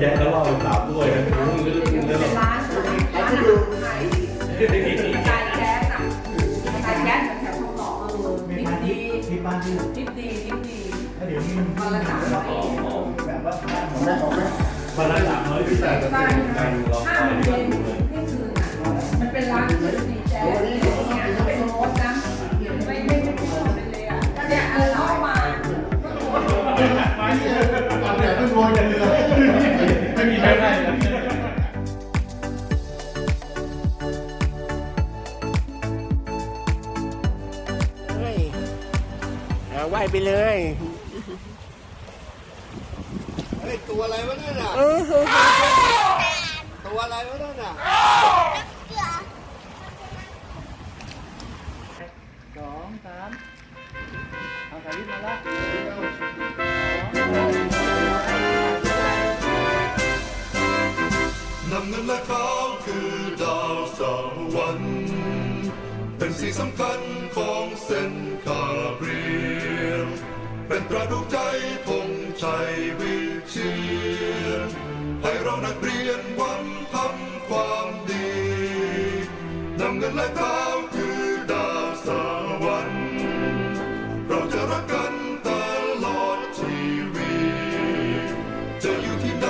แจ็คก็รอดสามด้วยนะมึงก็จะมึงก็จะร้านร้านอาหารไทยกายแก๊สอะกายแก๊สแถวทองหล่อเออนิดดีที่บ้านที่นิดดีนิดดีแล้วเดี๋ยวนี้มันวันละสามร้อยแบบว่าบ้านของแม่ของแม่วันละสามร้อยพิเศษบ้านห้าโมงเย็นเที่ยงคืนอะมันเป็นร้านที่ดีแจ๊สอะไรอย่างเงี้ยเป็นโรสนะไม่ไม่ไม่ไม่ชอบเลยอะก็เนี่ยเออเราเอามาตอนเดี๋ยวต้องโวยอย่างเดีย ไม่มีไม่ได้เฮ้ยเอาไหวไปเลย เฮ้ย ตัวอะไรวะนั่นน่ะ ตัวอะไรวะนั่นน่ะสองสามเอาสาลิตมาละ ส้นคาเรียนเป็นตราดวงใจธงชัยวิเชียรให้เรานักเรียนหวังทำความดีนำเงินและขาวคือดาวสวรรค์เราจะรักกันตลอดชีวิตจะอยู่ที่ไหน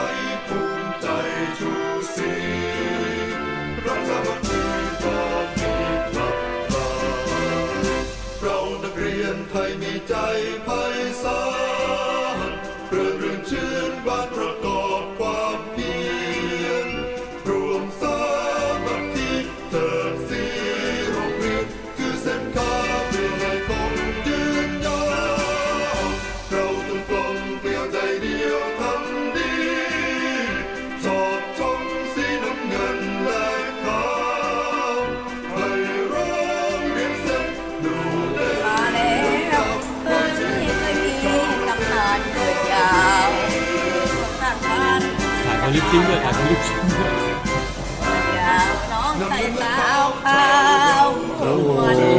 ถ่าลิปทิ้งด้วยถ่าลิปทิ้งด้วยยาวน้องใส่สาวขาวหัวดี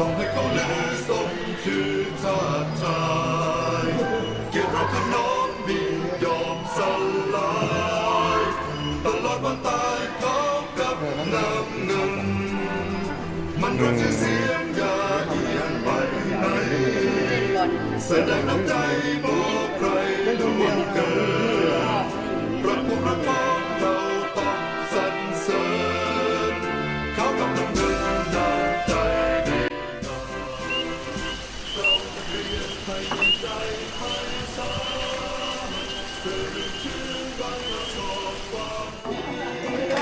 ต้องให้เขาลือสมชื่อชาติชายเกียรติเราขนองมียอมสลายตลอดวันตายเขากับน้ำเงิน มันรดชื่อเสียงยาเอียงไปไหนแสดงน้ำใจบอกใครล่วงเกินรักพ วกรักพ้องเราต้องสรรเสริญเขากับน้ำเงินน้ำใจดีงามเราเรียนไทยมีใจไพศาลเพื่อเรื่องชื่อบ้านประกอบความ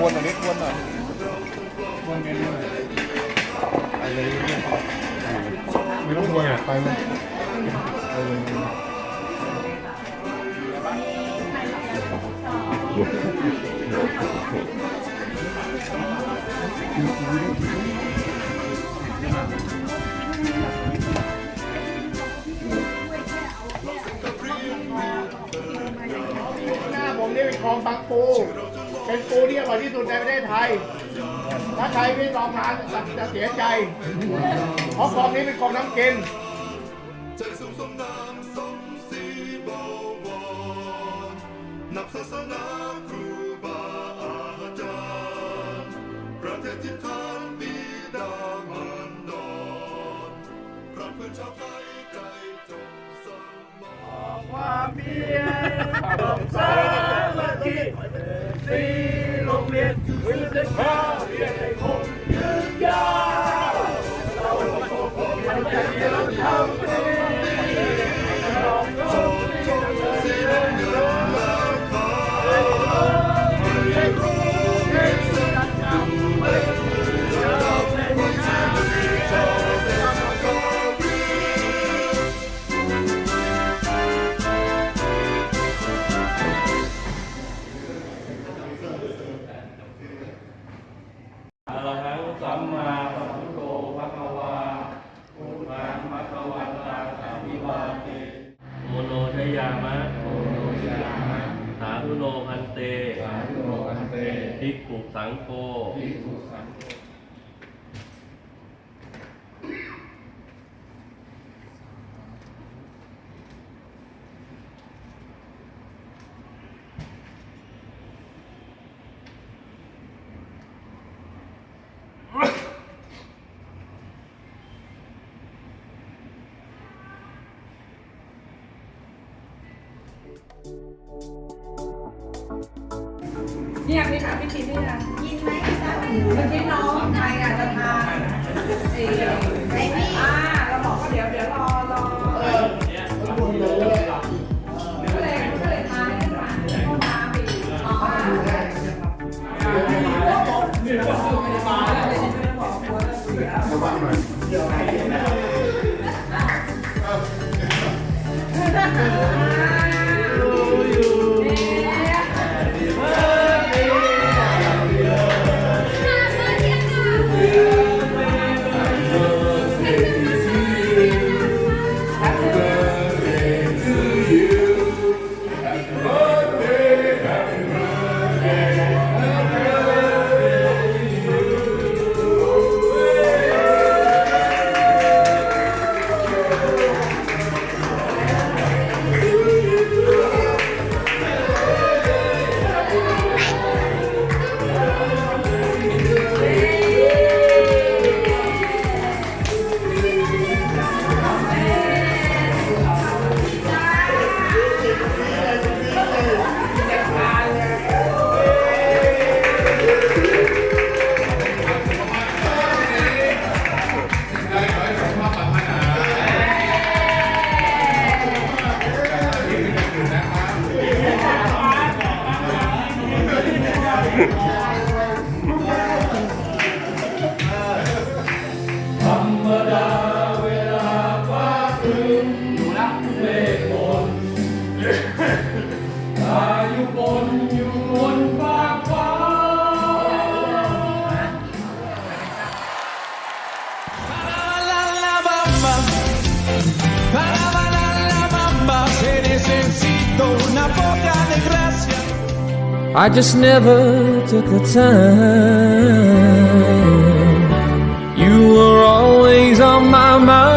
วนหน่อยนิดวนหน่อยวนกันหน่อยไป เลยไม่ต้องวนอะไปเลยไปเลยหน้าผมนี่เป็นคลองบางปู เป็นปูที่อร่อยที่สุดในประเทศไทย ถ้าใครไม่ลองทานจะเสียใจ เพราะคลองนี้เป็นคลองน้ำกินใจสูงสมนามสมศรีบวรนับศาสนาครูบาอาจารย์ประเทศที่ท่านบิดามารดอนรักเพื่อนชาวไทยใจจงสมานความเพียรของสามัคคีสีโรงเรียนวิทยา มมาสัมพุทโธภะคะวาพุทธังภะคะวันตังอะภิวาเทโมโนชยามะโมโนชยามะสาธุโนพันเตสาธุโนพันเตภิกขุสังโฆภิกขุ เนี่ยพี่ถามพี่คิดได้ยังกินไหมจ๊ะเมื่อกี้น้องใครอะจะทานไอ้ไอ้พี่อ่าเราบอกว่าเดี๋ยวเดี๋ยวรอรอก็เลยก็เลยทานให้หวานห้องน้ำอีกอ๋อธร I just never took the time. You were always on my mind.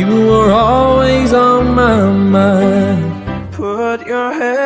You were always on my mind. Put your head